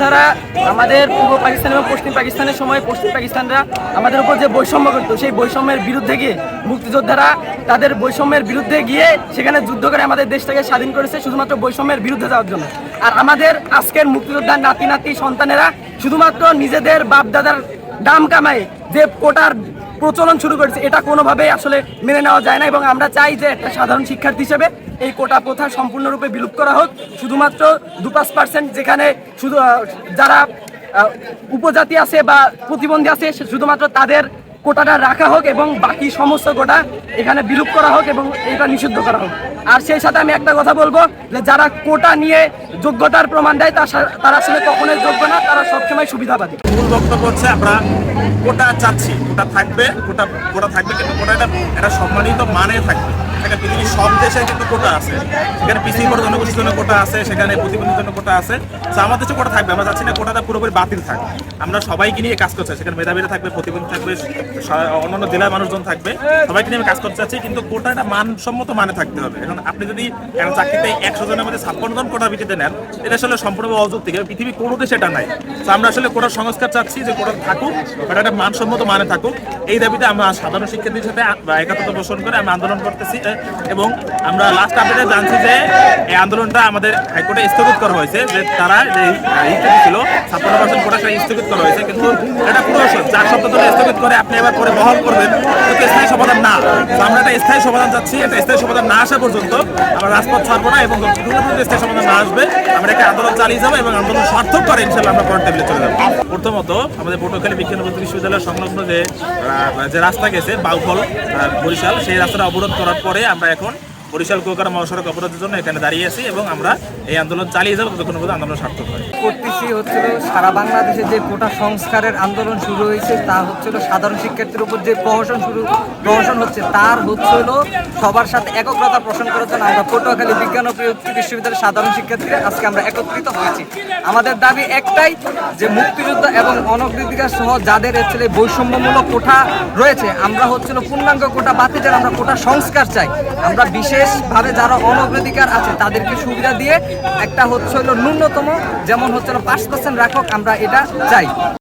মুক্তিযোদ্ধারা আমাদের পূর্ব পাকিস্তান এবং পশ্চিম পাকিস্তানের সময় পশ্চিম পাকিস্তানরা আমাদের উপর যে বৈষম্য করতো, সেই বৈষম্যের বিরুদ্ধে গিয়ে মুক্তিযোদ্ধারা তাদের বৈষম্যের বিরুদ্ধে গিয়ে সেখানে যুদ্ধ করে আমাদের দেশটাকে স্বাধীন করেছে শুধুমাত্র বৈষম্যের বিরুদ্ধে যাওয়ার জন্য। আর আমাদের আজকের মুক্তিযোদ্ধার নাতি নাতি সন্তানেরা শুধুমাত্র নিজেদের বাপ দাদার দাম কামায় যে কোটার প্রচলন শুরু করেছে। এটা কোনোভাবেই আসলে মেনে নেওয়া যায় না এবং আমরা চাই যে একটা সাধারণ শিক্ষার্থী হিসেবে এই কোটা প্রথা সম্পূর্ণরূপে বিলুপ্ত করা হোক। শুধুমাত্র দু পাঁচ পার্সেন্ট যেখানে শুধু যারা উপজাতি আছে বা প্রতিবন্ধী আছে শুধুমাত্র তাদের কোটাটা রাখা হোক এবং বাকি সমস্ত কোটা এখানে বিলুপ করা হোক এবং এটা নিষিদ্ধ করা হোক। আর সেই সাথে আমি একটা কথা বলব যে যারা কোটা নিয়ে যোগ্যতার প্রমাণ দেয়, তার আসলে কখনোই যোগ্য না, তারা সবসময় সুবিধাবাদী। মূল বক্তব্য হচ্ছে আমরা কোটা চাচ্ছি, কোটা থাকবে, কোটা কোটা থাকবে, কিন্তু কোটাটা একটা সম্মানিত মানে থাকবে। সেখানে পৃথিবীর সব দেশে কিন্তু কোটা আছে। সেখানে পিছিয়ে জনগোষ্ঠীর জন্য কোটা আছে, সেখানে প্রতিবন্ধীর জন্য কোটা আছে। আমাদের দেশে কোটা থাকবে, আমরা চাচ্ছি না কোটাটা পুরোপুরি বাতিল থাকবে আমরা সবাইকে নিয়ে কাজ সেখানে মেধাবীরা থাকবে, প্রতিবন্ধী থাকবে অন্যান্য জেলার মানুষজন থাকবে। সবাইকে নিয়ে কাজ করতে চাচ্ছি, কিন্তু কোটাটা মানসম্মত মানে থাকতে হবে। এখন আপনি যদি চাকরিতে একশো জনের মধ্যে ছাপ্পান্ন জন কোটার ভিত্তিতে নেন, এটা আসলে সম্পূর্ণ অযৌক্তিক। পৃথিবীর কোনো দেশে এটা নাই। তো আমরা আসলে কোটার সংস্কার চাচ্ছি যে কোটা থাকুক বাট একটা মানসম্মত মানে থাকুক। এই দাবিতে আমরা সাধারণ শিক্ষার্থীর সাথে একাত্মতা পোষণ করে আমরা আন্দোলন করতেছি। এ, এবং আমরা লাস্ট আপডেটে জানছি যে এই আন্দোলনটা আমাদের হাইকোর্টে স্থগিত করা হয়েছে যে তারা যে ইত্যাদি ছিল ছাপ্পান্ন পার্সেন্ট কোটা সেটা স্থগিত করা হয়েছে কিন্তু এটা পুরো চার সপ্তাহ ধরে স্থগিত করে আপনি এবার পরে বহাল করবেন কিন্তু স্থায়ী সমাধান না। আমরা একটা স্থায়ী সমাধান চাচ্ছি একটা স্থায়ী সমাধান না আসা পর্যন্ত আমরা রাজপথ ছাড়বো না এবং স্থায়ী সমাধান না আসবে আমরা একটা আন্দোলন চালিয়ে যাব এবং আন্দোলন সার্থক করে ইনশাল্লাহ আমরা পরের টেবিলে চলে যাব। প্রথমত আমাদের পটুয়াখালী বিজ্ঞান প্রযুক্তি বিশ্ববিদ্যালয়ের সংলগ্ন যে যে রাস্তা গেছে বাউফল বরিশাল সেই রাস্তাটা অবরোধ করার পরে আমরা এখন বরিশাল, কুয়াকাটা মহাসড়ক অবরোধের জন্য এখানে দাঁড়িয়ে আছি এবং আমরা এই আন্দোলন চালিয়ে যাব ততক্ষণ পর্যন্ত আন্দোলন সার্থক হয়। করতেছি হচ্ছিল সারা বাংলাদেশে যে কোটা সংস্কারের আন্দোলন শুরু হয়েছে, তা হচ্ছিল সাধারণ শিক্ষার্থীর উপর যে প্রহসন শুরু, প্রহসন হচ্ছে, তার হচ্ছিল সবার সাথে একগ্রতা পোষণ করার জন্য আমরা পটুয়াখালী বিজ্ঞান ও প্রযুক্তি বিশ্ববিদ্যালয়ের সাধারণ শিক্ষার্থীরা আজকে আমরা একত্রিত হয়েছি। আমাদের দাবি একটাই যে মুক্তিযুদ্ধ এবং অনগ্রাধিকার সহ যাদের হচ্ছিল বৈষম্যমূলক কোঠা রয়েছে, আমরা হচ্ছিল পূর্ণাঙ্গ কোটা বাতিলের আমরা কোটা সংস্কার চাই। আমরা বিশেষভাবে যারা অনগ্রাধিকার আছে, তাদেরকে সুবিধা দিয়ে একটা হচ্ছে হলো ন্যূনতম, যেমন হচ্ছে পাঁচ পার্সেন্ট রাখক আমরা এটা চাই।